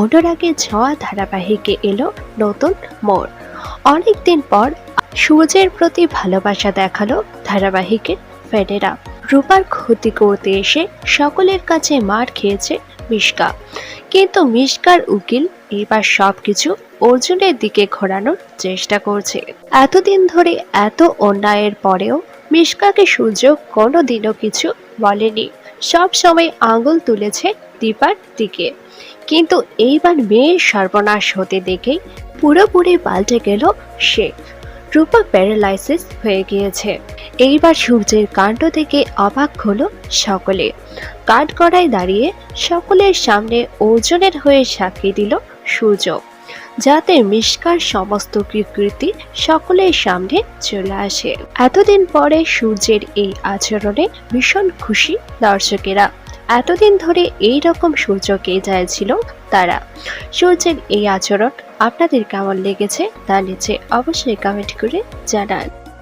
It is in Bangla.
অনুরাগের ছোঁয়া ধারাবাহিকে এলো নতুন মোড়। অনেকদিন পর সূর্যের প্রতি ভালোবাসা দেখাল ধারাবাহিকের ফেডেরা রূপার ক্ষতি করতে এসে সকলের কাছে মার খেয়েছে মিশকা। কিন্তু মিশকার উকিল এবার সবকিছু অর্জুনের দিকে ঘোরানোর চেষ্টা করছে। এতদিন ধরে এত অন্যায়ের পরেও মিশকাকে সূর্য কোনোদিনও কিছু বলেনি। সব সময় আঙুল তুলেছে দীপার দিকে। কিন্তু এইবার মেয়ের সর্বনাশ হতে দেখেই পুরোপুরি পাল্টে গেল সে। রূপা প্যারালাইসিস হয়ে গিয়েছে। এইবার সূর্যের কাণ্ড থেকে অবাক হলো সকলে। কাঠগড়ায় দাঁড়িয়ে সকলের সামনে অর্জুনের হয়ে সাক্ষী দিল সূর্য। যাতে মিষ্কার সমস্ত কৃকৃতি সকলের সামনে চলে আসে। এতদিন পরে সূর্যের এই আচরণে ভীষণ খুশি দর্শকেরা। এতদিন ধরে এই রকম সূর্যকে চাইছিল তারা। সূর্যের এই আচরণ আপনাদের কেমন লেগেছে তা নিচে অবশ্যই কমেন্ট করে জানান।